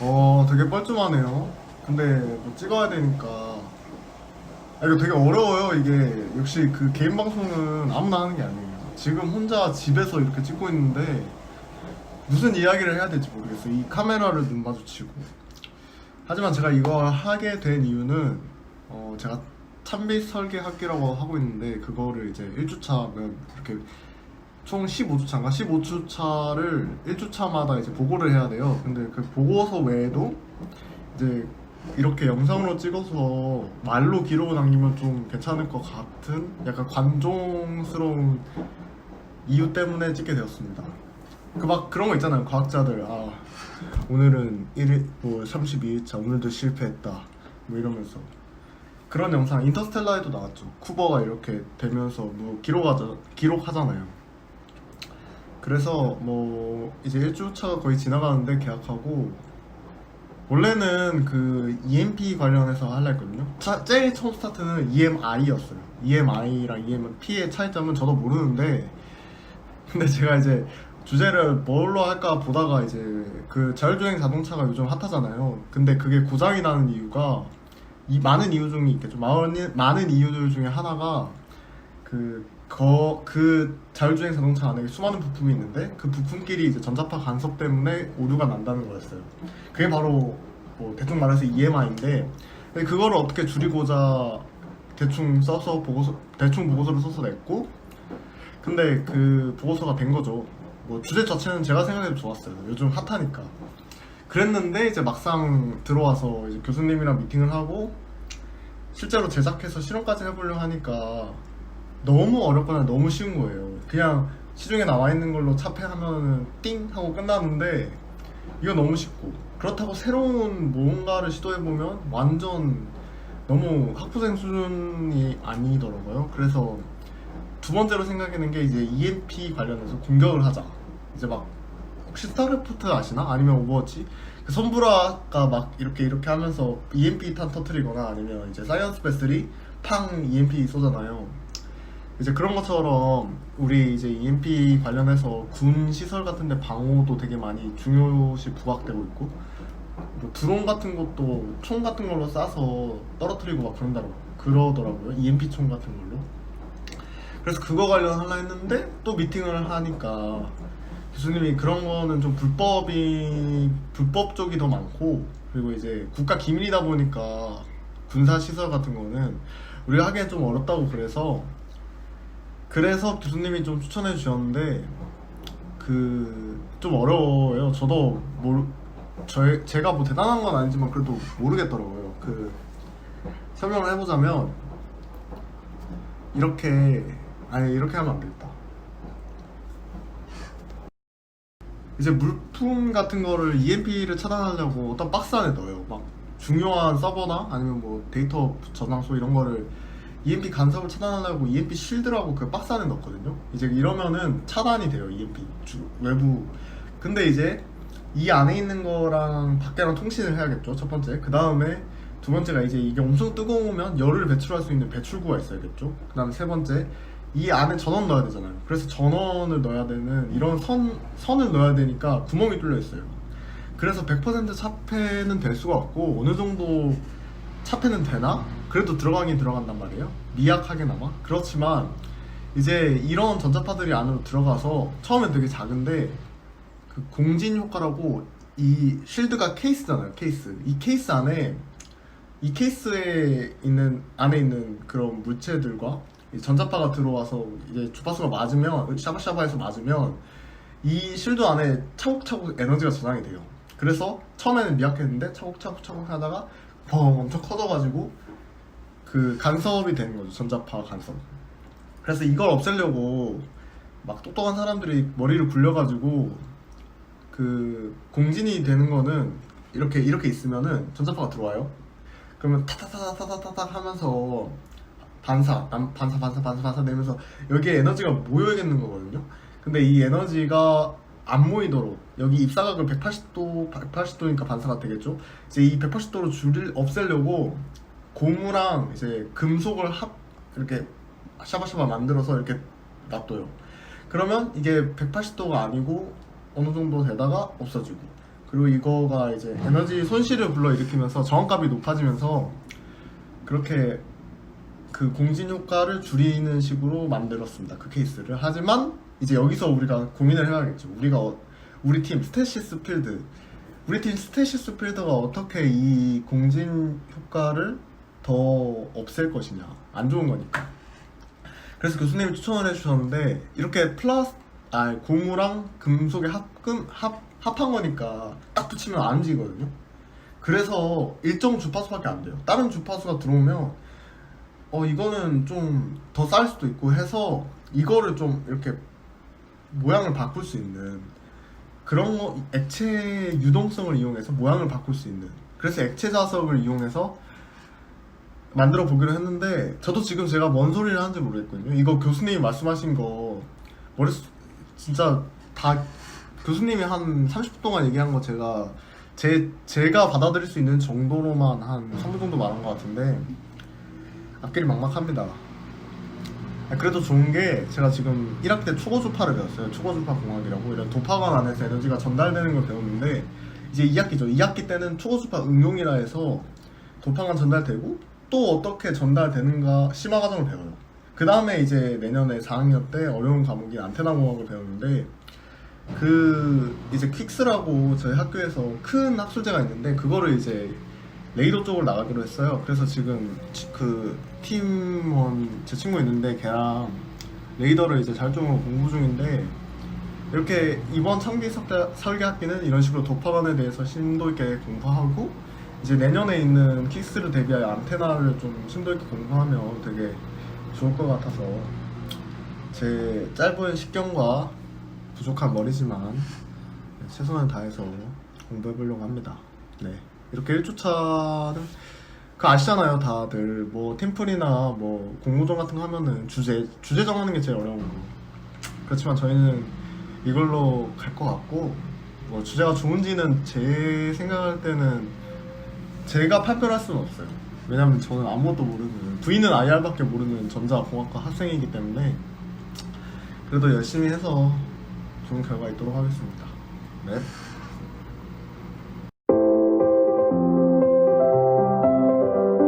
어, 되게 뻘쭘하네요. 근데 뭐 찍어야 되니까. 아, 이거 되게 어려워요. 이게 역시 그 개인 방송은 아무나 하는 게 아니에요. 지금 혼자 집에서 이렇게 찍고 있는데 무슨 이야기를 해야 될지 모르겠어요. 이 카메라를 눈 마주치고. 하지만 제가 이걸 하게 된 이유는 어, 제가 참비 설계 학기라고 하고 있는데 그거를 이제 1주차 이렇게 총 15주차인가? 15주차를 1주차마다 이제 보고를 해야 돼요. 근데 그 보고서 외에도 이제 이렇게 영상으로 찍어서 말로 기록을 남기면 좀 괜찮을 것 같은 약간 관종스러운 이유 때문에 찍게 되었습니다. 그 막 그런 거 있잖아요. 과학자들 아 오늘은 1일 뭐 32일차 오늘도 실패했다 뭐 이러면서 그런 영상 인터스텔라에도 나왔죠. 쿠버가 이렇게 되면서 뭐 기록하자 기록하잖아요. 그래서 뭐 이제 1주차가 거의 지나가는데 계약하고 원래는 그 EMP 관련해서 하려 했거든요. 차- 제일 처음 스타트는 EMI였어요. EMI랑 EMP의 차이점은 저도 모르는데 근데 제가 이제 주제를 뭘로 할까 보다가 이제 그 자율주행 자동차가 요즘 핫하잖아요. 근데 그게 고장이 나는 이유가 이 많은 이유 중에 있겠죠. 많은, 많은 이유들 중에 하나가 그, 거, 그 자율주행 자동차 안에 수많은 부품이 있는데 그 부품끼리 이제 전자파 간섭 때문에 오류가 난다는 거였어요. 그게 바로 뭐 대충 말해서 EMI인데 그거를 어떻게 줄이고자 대충 써서 보고서 대충 보고서를 써서 냈고 근데 그 보고서가 된 거죠. 뭐 주제 자체는 제가 생각해도 좋았어요. 요즘 핫하니까. 그랬는데 이제 막상 들어와서 이제 교수님이랑 미팅을 하고 실제로 제작해서 실험까지 해보려고 하니까 너무 어렵거나 너무 쉬운 거예요. 그냥 시중에 나와 있는 걸로 차폐하면 띵 하고 끝나는데 이거 너무 쉽고 그렇다고 새로운 뭔가를 시도해 보면 완전 너무 학부생 수준이 아니더라고요. 그래서 두 번째로 생각하는 게 이제 EMP 관련해서 공격을 하자. 이제 막 혹시 스타크래프트 아시나? 아니면 오버워치? 그 선브라가 막 이렇게 이렇게 하면서 EMP 탄 터트리거나 아니면 이제 사이언스 베슬이 팡 EMP 쏘잖아요. 이제 그런 것처럼 우리 이제 EMP 관련해서 군 시설 같은데 방호도 되게 많이 중요시 부각되고 있고 뭐 드론 같은 것도 총 같은 걸로 쏴서 떨어뜨리고 막 그런다고 그러더라고요. EMP 총 같은 걸로. 그래서 그거 관련 하려 했는데 또 미팅을 하니까 교수님이 그런 거는 좀 불법이 불법 쪽이 더 많고 그리고 이제 국가 기밀이다 보니까 군사 시설 같은 거는 우리가 하기엔 좀 어렵다고 그래서 그래서 교수님이 좀 추천해 주셨는데 그 좀 어려워요. 저도 모르 저 제가 뭐 대단한 건 아니지만 그래도 모르겠더라고요. 그 설명을 해보자면 이렇게 아니 이렇게 하면 안 되겠다. 이제 물품 같은 거를 EMP를 차단하려고 어떤 박스 안에 넣어요. 막 중요한 서버나 아니면 뭐 데이터 저장소 이런 거를 EMP 간섭을 차단하려고 EMP 실드라고 그 박스 안에 넣거든요. 이제 이러면은 차단이 돼요. EMP 주, 외부. 근데 이제 이 안에 있는 거랑 밖이랑 통신을 해야겠죠. 첫 번째. 그 다음에 두 번째가 이제 이게 엄청 뜨거우면 열을 배출할 수 있는 배출구가 있어야겠죠. 그 다음에 세 번째 이 안에 전원 넣어야 되잖아요. 그래서 전원을 넣어야 되는 이런 선 선을 넣어야 되니까 구멍이 뚫려 있어요. 그래서 100% 차폐는 될 수가 없고 어느 정도 차폐는 되나? 그래도 들어가긴 들어간단 말이에요. 미약하게나마. 그렇지만 이제 이런 전자파들이 안으로 들어가서 처음엔 되게 작은데 그 공진 효과라고 이 쉴드가 케이스잖아요. 케이스. 이 케이스 안에 이 케이스에 있는 안에 있는 그런 물체들과 이 전자파가 들어와서 이제 주파수가 맞으면 샤바샤바해서 맞으면 이 실드 안에 차곡차곡 에너지가 저장이 돼요. 그래서 처음에는 미약했는데 차곡차곡 차곡 하다가 펑 엄청 커져가지고 그 간섭이 되는 거죠. 전자파 간섭. 그래서 이걸 없애려고 막 똑똑한 사람들이 머리를 굴려가지고 그 공진이 되는 거는 이렇게 이렇게 있으면은 전자파가 들어와요. 그러면 타타타타타타타 하면서 반사, 남- 반사, 반사, 반사, 반사 내면서 여기에 에너지가 모여있는 거거든요. 근데 이 에너지가 안 모이도록 여기 입사각을 180도, 180도니까 반사가 되겠죠. 이제 이 180도로 줄을 없애려고 고무랑 이제 금속을 합 이렇게 샤바샤바 만들어서 이렇게 놔둬요. 그러면 이게 180도가 아니고 어느 정도 되다가 없어지고 그리고 이거가 이제 에너지 손실을 불러일으키면서 저항값이 높아지면서 그렇게 그 공진 효과를 줄이는 식으로 만들었습니다. 그 케이스를. 하지만 이제 여기서 우리가 고민을 해야겠죠. 우리가 어- 우리 팀 스테시스 필드 우리 팀 스테시스 필드가 어떻게 이 공진 효과를 더 없앨 것이냐. 안 좋은 거니까. 그래서 교수님이 추천을 해주셨는데 이렇게 플라스 아 고무랑 금속의 합금 합 합한 거니까 딱 붙이면 안 움직이거든요. 그래서 일정 주파수밖에 안 돼요. 다른 주파수가 들어오면 어 이거는 좀 더 쌀 수도 있고 해서 이거를 좀 이렇게 모양을 바꿀 수 있는 그런 거 액체 유동성을 이용해서 모양을 바꿀 수 있는 그래서 액체 자석을 이용해서 만들어 보기로 했는데 저도 지금 제가 뭔 소리를 하는지 모르겠거든요. 이거 교수님이 말씀하신 거 머릿속 진짜 다 교수님이 한 30분 동안 얘기한 거 제가 제 제가 받아들일 수 있는 정도로만 한 3분 정도 말한 것 같은데 앞길이 막막합니다. 아, 그래도 좋은 게 제가 지금 1학기 때 초고주파를 배웠어요. 초고주파 공학이라고 이런 도파관 안에서 에너지가 전달되는 걸 배웠는데 이제 2학기죠. 2학기 때는 초고주파 응용이라 해서 도파관 전달되고 또 어떻게 전달되는가 심화 과정을 배워요. 그 다음에 이제 내년에 4학년 때 어려운 과목이 안테나 공학을 배웠는데 그 이제 퀵스라고 저희 학교에서 큰 학술제가 있는데 그거를 이제 레이더 쪽으로 나가기로 했어요. 그래서 지금 치- 그 팀원 제 친구 있는데 걔랑 레이더를 이제 자율적으로 공부 중인데 이렇게 이번 창비 설계 학기는 이런 식으로 도파관에 대해서 심도 있게 공부하고 이제 내년에 있는 킥스를 대비하여 안테나를 좀 심도 있게 공부하면 되게 좋을 것 같아서 제 짧은 식견과 부족한 머리지만 최선을 다해서 공부해 보려고 합니다. 네. 이렇게 1주차는 그 아시잖아요, 다들. 뭐 팀플이나 뭐 공모전 같은 거 하면은 주제 주제 정하는 게 제일 어려운 거. 그렇지만 저희는 이걸로 갈 것 같고 뭐 주제가 좋은지는 제 생각할 때는 제가 판별할 수는 없어요. 왜냐면 저는 아무것도 모르는 V는 IR밖에 모르는 전자공학과 학생이기 때문에 그래도 열심히 해서 좋은 결과 있도록 하겠습니다. 네.